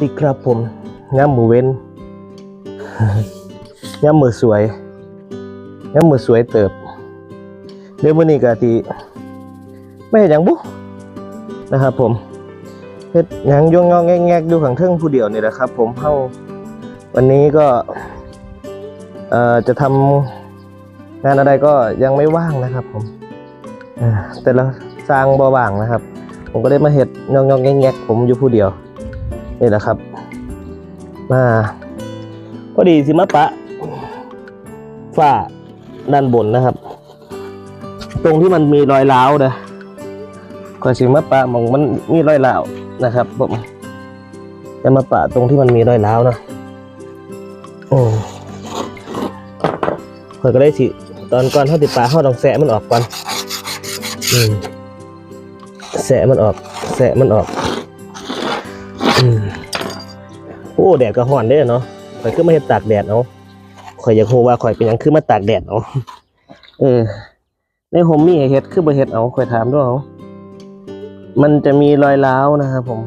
ดีครับผมงามมือเว้นงามมือสวยงามมือสวยเติบเดี๋ยววันนี้กะทีไม่เห็นอย่างบุนะครับผมเฮ็ดยังย่องงอแงแงกๆดูขังเทิงผู้เดียวนี่แหละครับ ผมเข้าวันนี้ก็เอ่อจะทำงานอะไรก็ยังไม่ว่างนะครับ ผมแต่ละสร้างบ่ว่างนะครับ ผมก็ได้มาเฮ็ดยองงองแงกๆผมอยู่ผู้เดียว นี่แหละครับ มาพอดีสิมาปะฝ้าด้านบนนะครับ ตรงที่มันมีรอยร้าวนะก็สิมาปะมองมันมีรอยร้าวนะครับผมจะมาปะตรงที่มันมีรอยร้าวนะโอ้ข่อยก็ได้สิตอนก่อนเขาติดปลาเขาต้องแสะมันออกก่อนอแสะมันออก แสะมันออก อืม โอ้แดดก็ห่อนเด้เนาะข่อยคือมาเห็ดตากแดดเอาข่อยอยากโหว่าข่อยเป็นหยังคือมาตากแดดเอาเออในโฮมมี่เห็ดคือบ่เห็ดเอาข่อยถามด้วยเอามันจะมีรอยร้าวนะครับผม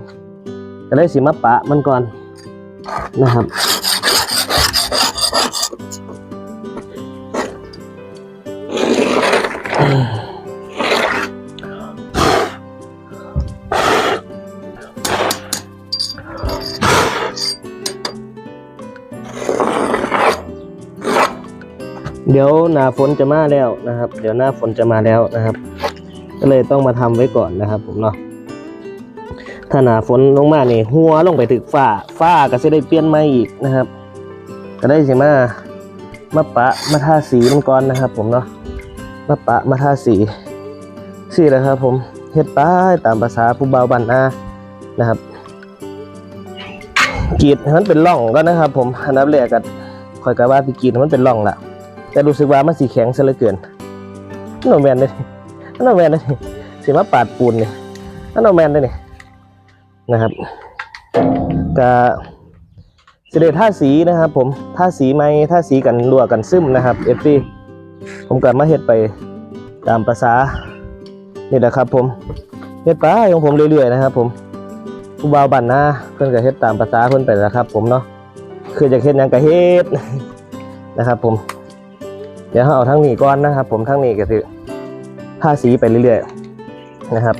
ก็เลยสิมาปะมันก่อนนะครับ เดี๋ยวหน้าฝนจะมาแล้วนะครับ เดี๋ยวหน้าฝนจะมาแล้วนะครับ ก็เลยต้องมาทำไว้ก่อนนะครับ ผมเนาะถ้าหน้าฝนลงมาเนี่หัวลงไปถึกฝ้าฝ้าก็จะได้เปลี่ยนใหม่อีกนะครับ ก็ได้สิมามาปะมาทาสีมันก่อนนะครับ ผมเนาะมาปะมาทาสีสีแหละครับ ผมเฮ็ดไปตามภาษาผู้เบาบันนานะครับกีดมันเป็นร่องก็นะครับ ผมอันดับแรกก็คอยกะว่าพี่กีดมันเป็นร่องละ แต่รู้สึกว่ามันสีแข็งซะเหลือเกินอันโนแมนเลยอันโนแมนเลยสีมาปาดปูนเลยอันโนแมนเลยนี่นะครับกะสิเดท่าสีนะครับผมท่าสีไหมท่าสีกันรั่วกันซึมนะครับเอฟซีผมก็มาเฮ็ดไปตามภาษานี่แหละครับผมเฮ็ดไปของผมเรื่อยๆนะครับ ผมผู้บ่าวบันนะเพิ่อนก็เฮ็ดตามภาษาเพิ่อนไปแล้วครับ ผมเนาะคือจะเฮ็ดยังก็เฮ็ดนะครับ ผม เดี๋ยวเราเอาทั้งนี้ก่อนนะครับ ผมทั้งนี้ก็คือท่าสีไปเรื่อยๆนะครับ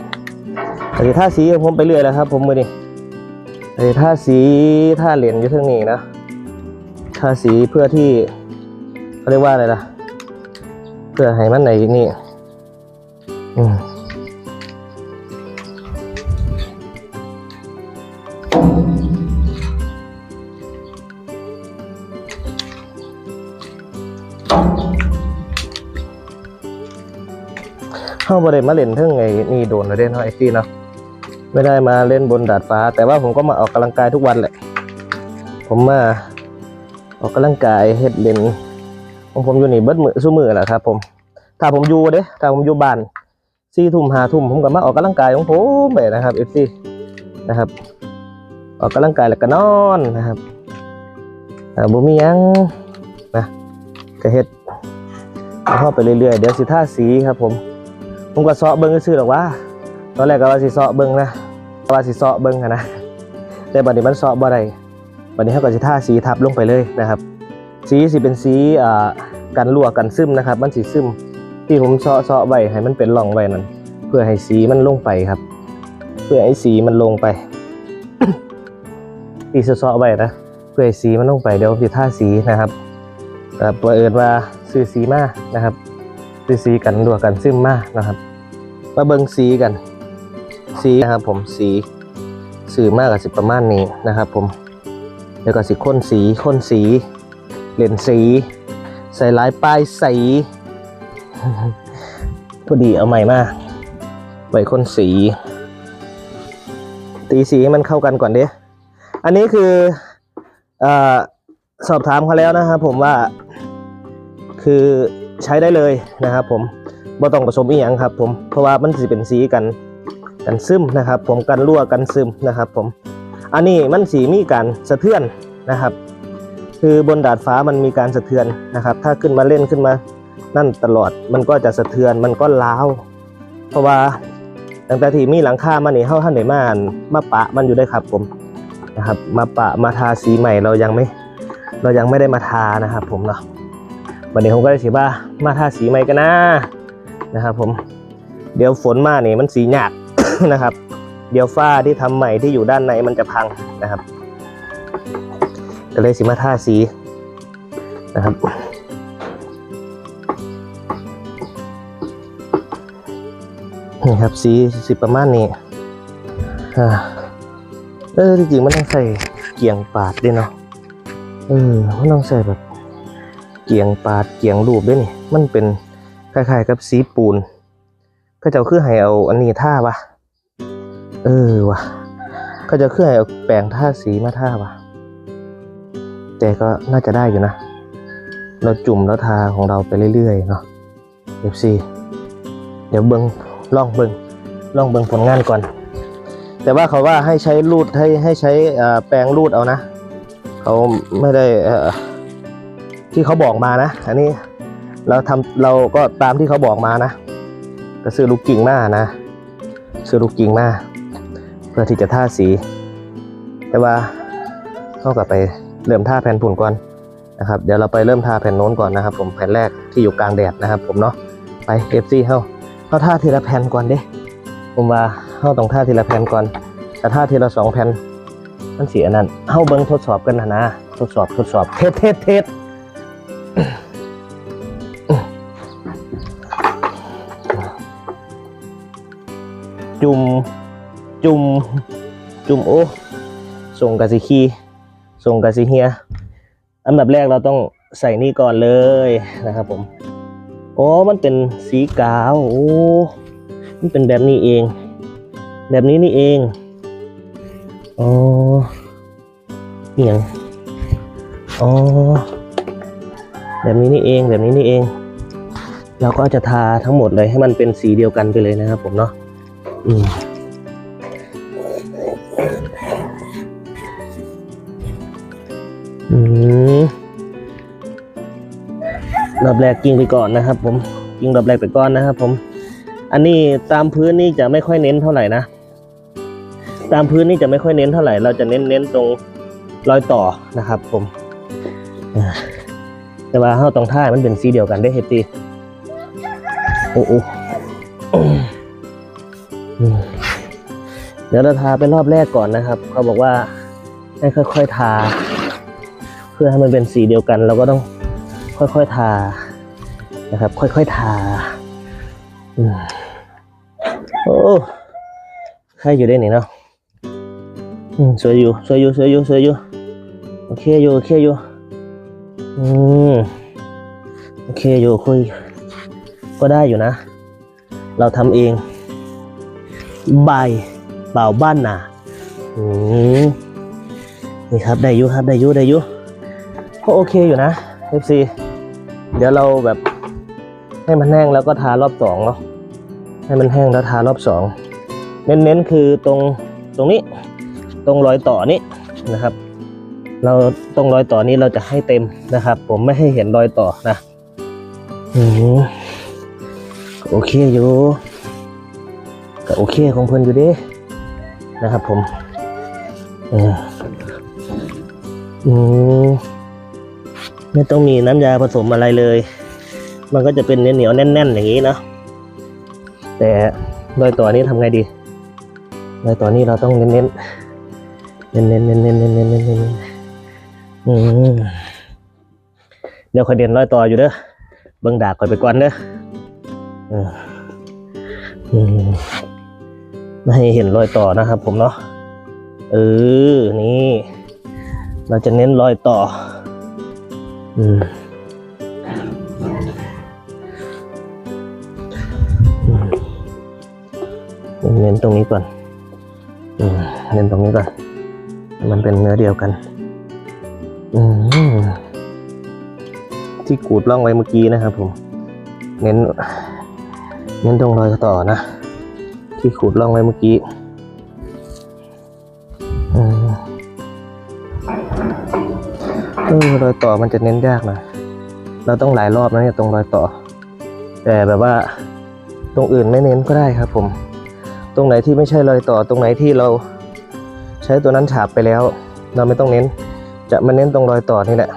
อันนี้ท่าสีผมไปเรื่อยแล้วครับ ผมมือนี้อันนี้ท่าสีท่าเหรียญอยู่ทั้งนี้นะท่าสีเพื่อที่เขาเรียกว่าอะไรล่ะ เพื่อให้มันไหนนี่ อืม เข้าประเด็นมาเล่นเท่งไงนี่โดนเลยเด่นเนาะไอ้ที่เนาะไม่ได้มาเล่นบนดาดฟ้า แต่ว่าผมก็มาออกกำลังกายทุกวันแหละ ผมมาออกกำลังกายเฮ็ดเล่นของผมอยู่นี่เบิดมือสู้มือแหละครับ ผม ถ้าผมอยู่เด้ถ้าผมอยู่บ้านสี่ทุ่มห้าทุ่มผมก็มาออกกำลังกายของผมไปนะครับเอฟซีนะครับ ออกกำลังกายแล้วก็นอนนะครับอ่าบ่มียังนะก็เฮ็ดเข้าไปเรื่อยๆ เดี๋ยวสิท่าสีครับผม ผมก็เซาะเบิ้งซื่อหรอกว่าตอนแรกก็ว่าสิเซาะเบิ้งนะว่าสิเซาะเบิ้งอะนะแต่บัดนี้มันเซาะบ่ได้บัดนี้เขาก็สิท่าสีทับลงไปเลยนะครับ สีสิเป็นสีอ่ากันรั่วกันซึมนะครับ มันสีซึมที่ผมเซาะเซาะไว้ให้มันเป็นร่องไว้นั่นเพื่อให้สีมันลงไปครับ เพื่อให้สีมันลงไปที่เซาะไว้นะเพื่อให้สีมันลงไปเดี๋ยวสิท่าสีนะครับแต่เปิดว่าซื้อสีมานะครับ ซื้อสีกันรั่วกันซึมมากนะครับมาเบิ่งสีกัน สีนะครับผมสีสื่อมากกับสิประมาณนี้นะครับ ผมแล้วก็สิข้นสีข้นสีเล่นสี ใส่ลายป้ายสีพอดีเอาใหม่มาไว้ข้นสี ตีสีให้มันเข้ากันก่อนเด้อันนี้คืออสอบถามเขาแล้วนะครับผมว่าคือ ใช้ได้เลยนะครับ ผมบ่ต้องผสมอีหยังครับ ผมเพราะว่ามันสิเป็นสีกันกันซึมนะครับ ผมกันรั่วกันซึมนะครับ ผม อันนี้มันสีมีการสะเทือนนะครับ คือบนดาดฟ้ามันมีการสะเทือนนะครับ ถ้าขึ้นมาเล่นขึ้นมานั่นตลอดมันก็จะสะเทือนมันก็ล้าวเพราะว่าตั้งแต่ที่มีหลังคามานี่เฮาท่านได้มาอั่นมาปะมันอยู่ได้ครับผมนะครับ มาปะมาทาสีใหม่เรายังไม่ เรายังไม่ได้มาทานะครับ ผมเนาะ วันนี้ผมก็ได้สิว่ามาทาสีใหม่กันนะนะครับ ผมเดี๋ยวฝนมาเนี่ยมันสีหยาดนะครับ เดี๋ยวฝ้าที่ทำใหม่ที่อยู่ด้านในมันจะพังนะครับก็เลยสิมาทาสีนะครับนี่ครับสีสีประมาณนี้เออจริงๆมันต้องใส่เกียงปาดด้วยเนาะเออมันต้องใส่แบบ เกียงปาดเกียงรูปด้วยนี่ มันเป็นคล้ายๆกับสีปูนก็จะคือให้เอาอันนี้ท่าวะเออวะก็จะคือให้เอาแปรงท่าสีมาท่าวะแต่ก็น่าจะได้อยู่นะ เราจุ่มแล้วทาของเราไปเรื่อยๆเนาะ FC เดี๋ยวเบิงลองเบิงลองเบิงผลงานก่อน แต่ว่าเขาว่าให้ใช้รูดให้ให้ใช้แปรงรูดเอานะ เขาไม่ได้อ่อ ที่เขาบอกมานะ อันนี้เราทำเราก็ตามที่เขาบอกมานะก็ซื้อลูกกิ่งมานะซื้อลูกกิ่งมาเพื่อที่จะท่าสี แต่ว่าเข้ากับไปเริ่มท่าแผ่นผุ่นก่อนนะครับเดี๋ยวเราไปเริ่มทาแผ่นโน้นก่อนนะครับ ผมแผ่นแรกที่อยู่กลางแดดนะครับ ผมเนาะไปเอฟซีเข้าเข้าท่าทีละแผ่นก่อนเด้ผมว่าเข้าต้องท่าทีละแผ่นก่อนแต่ท่าทีละสองแผ่นมันเสียนั่นเข้าเบิ้งทดสอบกันนะนะทดสอบทดสอบเทสเทสเทส จุ่ม จุ่ม จุ่มโอ้ส่งกะสิคีส่งกะสิเฮีย อันดับแรกเราต้องใส่นี่ก่อนเลยนะครับผมโอ้มันเป็นสีกาว โอ้ มันเป็นแบบนี้เอง แบบนี้นี่เอง อ๋อเหียงอ๋อ แบบนี้นี่เองแบบนี้นี่เอง เราก็จะทาทั้งหมดเลยให้มันเป็นสีเดียวกันไปเลยนะครับผมเนาะอืมอืมรอบแรกกิ้งไปก่อนนะครับ ผมกิ้งรอบแรกไปก่อนนะครับ ผม อันนี้ตามพื้นนี่จะไม่ค่อยเน้นเท่าไหร่นะตามพื้นนี่จะไม่ค่อยเน้นเท่าไหร่ เราจะเน้นเน้นตรงรอยต่อนะครับ ผมอ่า แต่ว่าเฮาต้องท่ามันเป็นสีเดียวกันได้เฮดตีโอ้โเดี๋ยวเราทาเป็นรอบแรกก่อนนะครับ เขาบอกว่าให้ค่อย ๆ ทา เพื่อให้มันเป็นสีเดียวกัน เราก็ต้องค่อย ๆ ทานะครับ ค่อย ๆ ทาโอ้ใครอยู่ได้นี่เนาะสวยอยู่สวยอยู่สวยอยู่สวยอยู่โอเคอยู่โอเคอยู่ อืมโอเคอยู่คุย ก็ได้อยู่นะ เราทำเอง ใบเป่าบ้านนาอืมนี่ครับได้ยู่ครับได้ยู่ได้ยู่ก็โอเคอยู่นะ FC เดี๋ยวเราแบบให้มันแห้งแล้วก็ทารอบสองเนาะให้มันแห้งแล้วทารอบสองเน้นๆคือตรงตรงนี้ ตรงรอยต่อนี้นะครับ เราต้องรอยต่อนี้เราจะให้เต็มนะครับ ผมไม่ให้เห็นรอยต่อนะอโอเคอยู่ก็โอเคของเพื่อนอยู่ดีนะครับ ผมอืออือไม่ต้องมีน้ำยาผสมอะไรเลย มันก็จะเป็นเหนียวแน่น ๆ อย่างนี้นะแต่รอยต่อนี้ทำไงดีรอยต่อนี้เราต้องเน้นๆเน้นๆเน้นๆเน้นๆเน้นๆ เดี๋ยวคอยเด่นร้อยต่ออยู่เด้อเบิ่งดากคอยไปก่อนเด้อเอออืมไม่ให้เห็นรอยต่อนะครับ ผมเนาะเออนี่ เราจะเน้นรอยต่อ อืมอืมเน้นตรงนี้ก่อนอืมเน้นตรงนี้ก่อน มันเป็นเนื้อเดียวกันอืม ที่ขูดล่องไว้เมื่อกี้นะครับผม เน้น เน้นตรงรอยต่อนะ ที่ขูดล่องไว้เมื่อกี้เออรอยต่อมันจะเน้นยากหน่อยเราต้องหลายรอบนะเนี่ยตรงรอยต่อ แต่แบบว่า ตรงอื่นไม่เน้นก็ได้ครับ ผม ตรงไหนที่ไม่ใช่รอยต่อ ตรงไหนที่เราใช้ตัวนั้นฉาบไปแล้ว เราไม่ต้องเน้น จะมาเน้นตรงรอยต่อนี่แหละ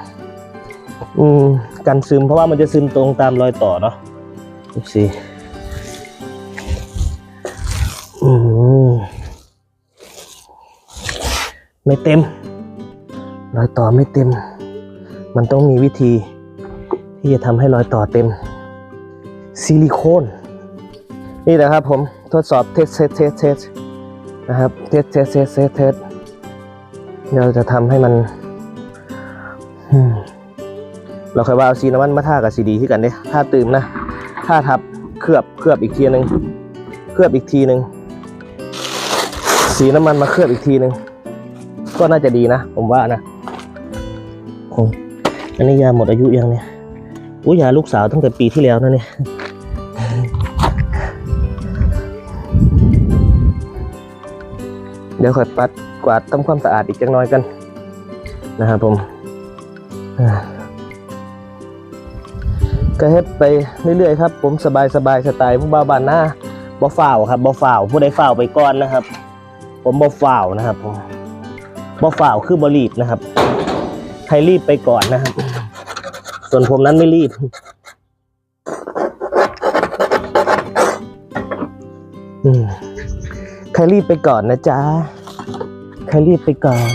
อืมกันซึมเพราะว่ามันจะซึมตรงตามรอยต่อเนาะดูสิอืมไม่เต็ม รอยต่อไม่เต็ม มันต้องมีวิธีที่จะทำให้รอยต่อเต็ม ซิลิโคน นี่แหละครับผมทดสอบเทสเทสเทสเทสนะครับ เทสเทสเทสเทสเทสเราจะทำให้มันอืม เราเคยว่าเอาสีน้ำมันมาท่ากับสีดีที่กันเด้ท่าตื่มนะท่าทับเคลือบเคลือบอีกทีหนึ่งเคลือบอีกทีหนึ่งสีน้ำมันมาเคลือบอีกทีหนึ่งก็น่าจะดีนะ ผมว่านะคงอันนี้ยาหมดอายุยังเนี่ยอุ้ยยาลูกสาวตั้งแต่ปีที่แล้วนะเนี่ยเดี๋ยวค่อยปัดกวาดทำความสะอาดอีกจังน้อยกันนะครับผม ก็เฮ็ดไปเรื่อยๆครับ ผมสบายสบายๆสไตล์ผู้บ่าวบานหน้าบ่ฝ่าวครับบ่ฝ่าวผู้ใดฝ่าวไปก่อนนะครับ ผมบ่ฝ่าวนะครับผมบ่ฝ่าวคือบ่รีบนะครับ ใครรีบไปก่อนนะครับ ส่วนผมนั้นไม่รีบอืมใครรีบไปก่อนนะจ๊ะใครรีบไปก่อน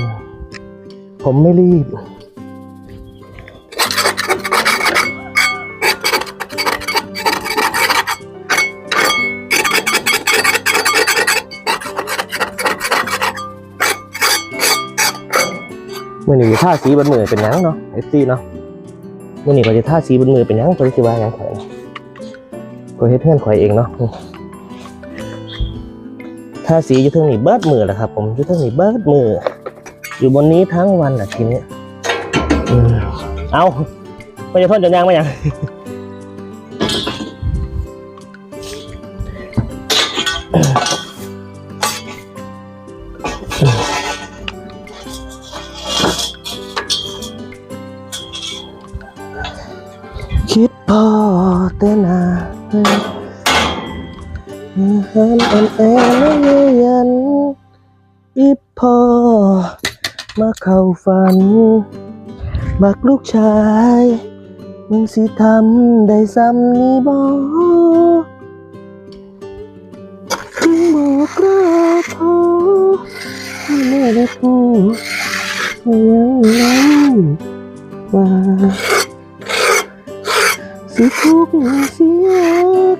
ผมไม่รีบ มื่อนี้ท่าสีบนมือเป็นยังเนาะเอฟซีเนาะเมื่อนี้ก็จะท่าสีบนมือเป็นยังก็สิว่ายังข่อยก็เฮ็ดเพื่อนข่อยเองเนาะท่าสีอยู่ทั้งนี้เบิดมือแหละครับ ผมอยู่ทั้งนี้เบิดมือ อยู่บนนี้ทั้งวันแหละทีนี้เอาพยาทนจนยังไหมยัง คิดพอแต่นาหันอ่อนแอและเยืยันอีพอมาเข้าฝัน บักลูกชาย มึงสิทำได้ซ้ำนี้บ่ถึงบอกลาพอไม่ได้พูดยังนั้นว่า สิทุกข์สิยาก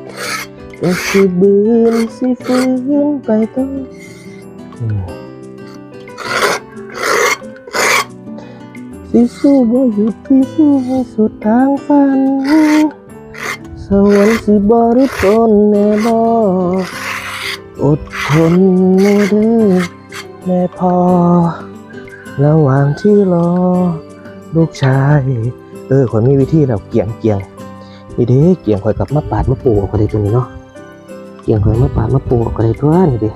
ก็สิบืนสิฟื้นไปต่อสิสู้บ่หยุดสิสู้ให้สุดทางฝันสวรรค์สิบ่หรือต้นแน่บ่อดทนแน่เด้อแม่พอระหว่างที่รอ ลูกชาย เออคนมีวิธีแล้วเกี่ยงเกี่ยง นี่เด้เกี่ยงข่อยกับมาปาดมาปูก็ได้ตัวนี้เนาะเกี่ยงข่อยมาปาดมาปูก็ได้ตัวนี่เด้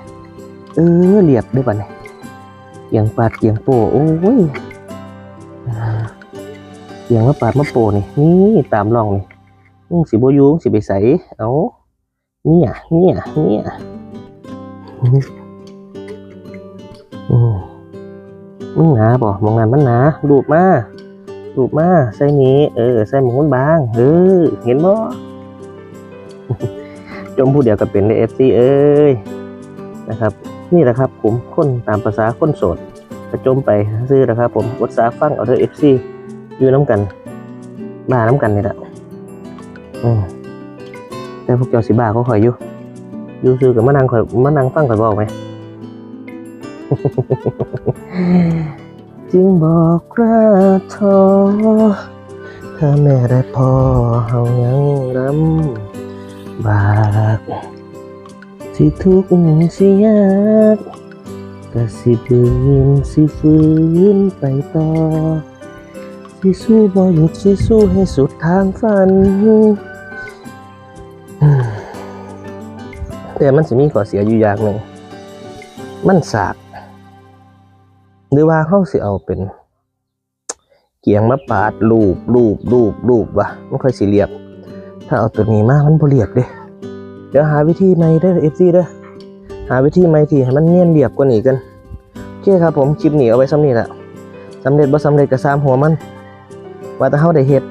เออเรียบได้ป่ะเนี่ยเกี่ยงปาดเกี่ยงปูโอ้ยเกี่ยงมาปาดมาปูนี่นี่ตามร่องนี่มึงสิบอยูมึงสิไปใส่เอาเนี่ยเนี่ยเนี่ยอืมมึงหนาบ่มองงานมันหนาดูดมา รูปมาใส่นี้เออใส่หมูบางเออเห็นบ่จมผู้เดียวกับเป็นในเอฟซีเอ้ยนะครับ นี่แหละครับผมคนตามภาษาคนโสดกระจมไปซื้อนะครับ ผมกดสาฟังเอาเถอเอฟซีอยู่น้ำกันบ้าน้ำกันนี่แหละอืมแต่พวกเจ้าสิบ้าเขาคอยอยู่อยู่ซื้อกับมะนางคอยมะนางฟังคอยบอกไหม จึงบอกราทอถ้าแม่ได้พอเฮายังลำบากสิทุกข์สิยากก็สิบืนสิฟื้นไปต่อ สิสู้บ่หยุดสิสู้ให้สุดทางฝัน แต่มันสิมีข้อเสียอยู่อย่างหนึ่งมันสาก หรือว่าเขาสิเอาเป็น เกียงมาปาดรูปรูปรูปรูปวะมันค่อยสิเรียบ ถ้าเอาตัวนี้มามันบ่เรียบเด้เดี๋ยวหาวิธีใหม่ได้เอฟซีเด้อหาวิธีใหม่ที่ให้มันเนียนเรียบกว่านี้กันโอเคครับผมคลิปนี้เอาไว้ซ้ำนี้แหละสำเร็จบ่สำเร็จก็สร้ามหัวมัน ว่าแต่เขาได้เห็ด